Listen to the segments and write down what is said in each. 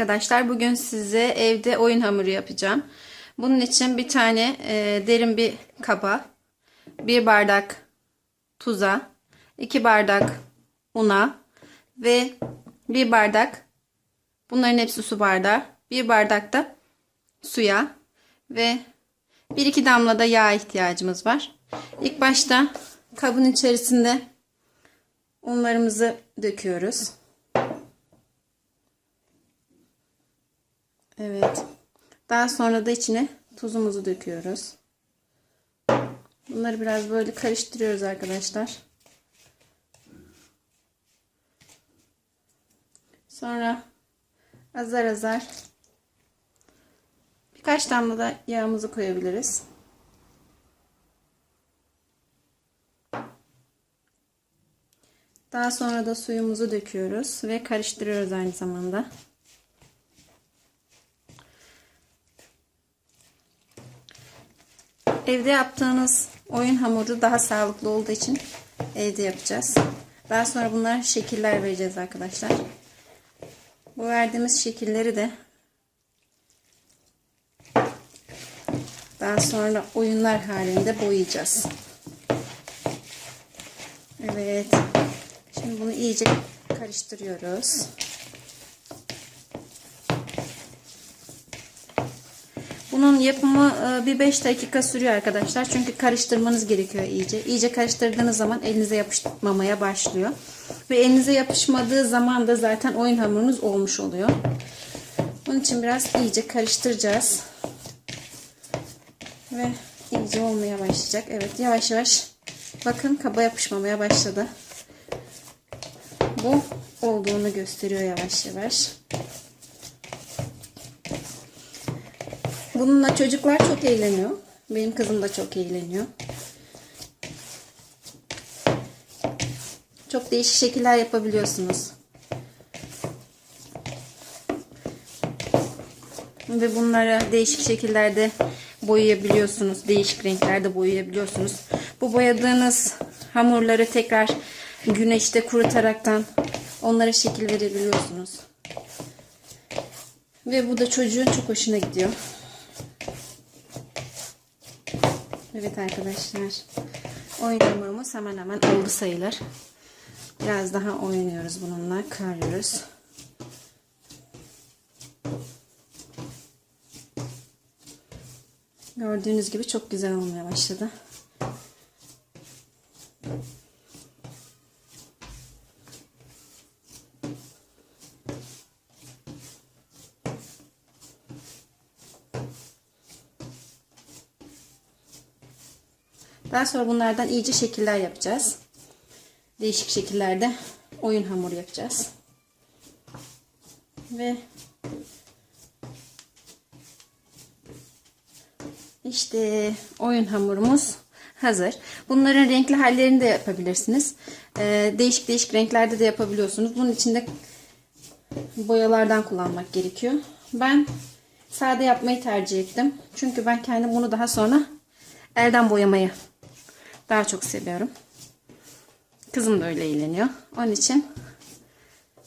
arkadaşlar. Bugün size evde oyun hamuru yapacağım. Bunun için bir tane e, derin bir kaba, bir bardak tuza, iki bardak una ve bir bardak bunların hepsi su bardağı, bir bardak da suya ve bir iki damla da yağ ihtiyacımız var. İlk başta kabın içerisinde unlarımızı döküyoruz. Evet. Daha sonra da içine tuzumuzu döküyoruz. Bunları biraz böyle karıştırıyoruz arkadaşlar. Sonra azar azar birkaç damla da yağımızı koyabiliriz. Daha sonra da suyumuzu döküyoruz ve karıştırıyoruz aynı zamanda. Evde yaptığınız oyun hamuru daha sağlıklı olduğu için evde yapacağız. Daha sonra bunlara şekiller vereceğiz arkadaşlar. Bu verdiğimiz şekilleri de daha sonra oyunlar halinde boyayacağız. Evet. Şimdi bunu iyice karıştırıyoruz. Bunun yapımı e, bir 5 dakika sürüyor arkadaşlar. Çünkü karıştırmanız gerekiyor iyice. İyice karıştırdığınız zaman elinize yapışmamaya başlıyor. Ve elinize yapışmadığı zaman da zaten oyun hamurunuz olmuş oluyor. Bunun için biraz iyice karıştıracağız. Ve iyice olmaya başlayacak. Evet yavaş yavaş bakın kaba yapışmamaya başladı. Bu olduğunu gösteriyor yavaş yavaş. Bununla çocuklar çok eğleniyor. Benim kızım da çok eğleniyor. Çok değişik şekiller yapabiliyorsunuz. Ve bunları değişik şekillerde boyayabiliyorsunuz. Değişik renklerde boyayabiliyorsunuz. Bu boyadığınız hamurları tekrar güneşte kurutaraktan onlara şekil verebiliyorsunuz. Ve bu da çocuğun çok hoşuna gidiyor. Evet arkadaşlar. Oyun hamurumuz hemen hemen oldu sayılır. Biraz daha oynuyoruz bununla. Karıyoruz. Gördüğünüz gibi çok güzel olmaya başladı. Daha sonra bunlardan iyice şekiller yapacağız. Değişik şekillerde oyun hamuru yapacağız. Ve işte oyun hamurumuz hazır. Bunların renkli hallerini de yapabilirsiniz. Ee, değişik değişik renklerde de yapabiliyorsunuz. Bunun içinde boyalardan kullanmak gerekiyor. Ben sade yapmayı tercih ettim. Çünkü ben kendim bunu daha sonra elden boyamayı daha çok seviyorum. Kızım da öyle eğleniyor. Onun için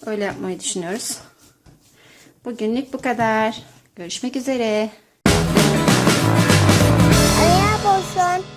öyle yapmayı düşünüyoruz. Bugünlük bu kadar. Görüşmek üzere. Araya boşun.